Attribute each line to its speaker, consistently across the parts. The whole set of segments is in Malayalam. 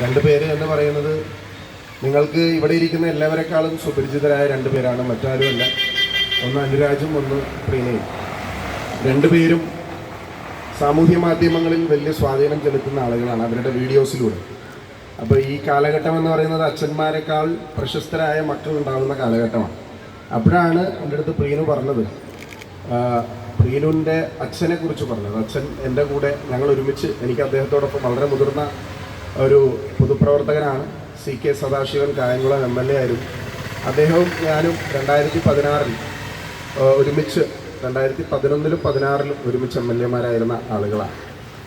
Speaker 1: രണ്ട് പേര് എന്ന് പറയുന്നത് നിങ്ങൾക്ക് ഇവിടെ ഇരിക്കുന്ന എല്ലാവരെക്കാളും സുപരിചിതരായ രണ്ട് പേരാണ് മറ്റാരുമല്ല ഒന്ന് അനുരാജും ഒന്ന് പ്രീനയും രണ്ടുപേരും സാമൂഹ്യ മാധ്യമങ്ങളിൽ വലിയ സ്വാധീനം ചെലുത്തുന്ന ആളുകളാണ് അവരുടെ വീഡിയോസിലൂടെ. അപ്പോൾ ഈ കാലഘട്ടം എന്ന് പറയുന്നത് അച്ഛന്മാരെക്കാൾ പ്രശസ്തരായ മക്കൾ ഉണ്ടാകുന്ന കാലഘട്ടമാണ്. അപ്പോഴാണ് എന്റെ അടുത്ത് പ്രീനു പറഞ്ഞത്. പ്രീനുവിന്റെ അച്ഛനെ കുറിച്ച് പറഞ്ഞത്. അച്ഛൻ എന്റെ കൂടെ ഞങ്ങൾ ഒരുമിച്ച് എനിക്ക് അദ്ദേഹത്തോടൊപ്പം വളരെ മുതിർന്ന ഒരു പൊതുപ്രവർത്തകനാണ് C K Sadasivan Kayamkulam M L A ആയിരുന്നു. അദ്ദേഹവും ഞാനും രണ്ടായിരത്തി പതിനാറിൽ ഒരുമിച്ച് രണ്ടായിരത്തി പതിനൊന്നിലും പതിനാറിലും ഒരുമിച്ച് എം എൽ എമാരായിരുന്ന ആളുകളാണ്.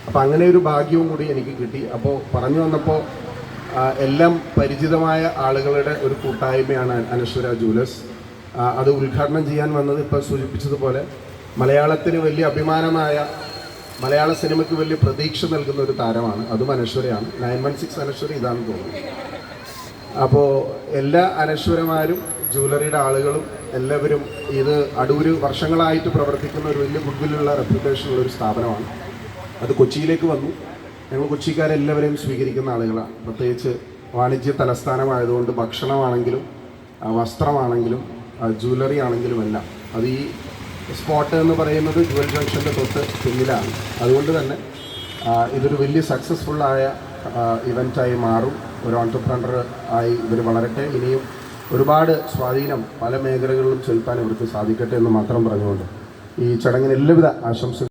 Speaker 1: അപ്പോൾ അങ്ങനെ ഒരു ഭാഗ്യവും കൂടി എനിക്ക് കിട്ടി. അപ്പോൾ പറഞ്ഞു വന്നപ്പോൾ എല്ലാം പരിചിതമായ ആളുകളുടെ ഒരു കൂട്ടായ്മയാണ് അനശ്വര ജൂലസ് അത് ഉദ്ഘാടനം ചെയ്യാൻ വന്നത് ഇപ്പോൾ സൂചിപ്പിച്ചതുപോലെ മലയാളത്തിന് വലിയ അഭിമാനമായ മലയാള സിനിമയ്ക്ക് വലിയ പ്രതീക്ഷ നൽകുന്ന ഒരു താരമാണ്. അതും അനശ്വരയാണ്. നയൻ വൺ സിക്സ് അനശ്വര ഇതാണെന്ന് തോന്നുന്നു. അപ്പോൾ എല്ലാ അനശ്വരമാരും ജൂവലറിയുടെ ആളുകളും എല്ലാവരും ഇത് അടൂര് വർഷങ്ങളായിട്ട് പ്രവർത്തിക്കുന്ന ഒരു വലിയ ഗുഡ്വില്ലുള്ള റെപ്യൂട്ടേഷനുള്ള ഒരു സ്ഥാപനമാണ്. അത് കൊച്ചിയിലേക്ക് വന്നു. ഞങ്ങൾ കൊച്ചിക്കാരെല്ലാവരെയും സ്വീകരിക്കുന്ന ആളുകളാണ്. പ്രത്യേകിച്ച് വാണിജ്യ തലസ്ഥാനമായതുകൊണ്ട് ഭക്ഷണമാണെങ്കിലും വസ്ത്രമാണെങ്കിലും ജ്വല്ലറി ആണെങ്കിലും എല്ലാം. അത് ഈ സ്പോട്ട് എന്ന് പറയുന്നത് ജുവൽ ജംഗ്ഷന്റെ തൊട്ട് പിന്നിലാണ്. അതുകൊണ്ട് തന്നെ ഇതൊരു വലിയ സക്സസ്ഫുള്ളായ ഇവന്റായി മാറും. ഒരു ഓൺടർപ്രണർ ആയി ഇവർ വളരട്ടെ. ഇനിയും ഒരുപാട് സ്വാധീനം പല മേഖലകളിലും ചെലുത്താൻ ഇവർക്ക് സാധിക്കട്ടെ എന്ന് മാത്രം പറഞ്ഞുകൊണ്ട് ഈ ചടങ്ങിന് എല്ലാവിധ ആശംസകൾ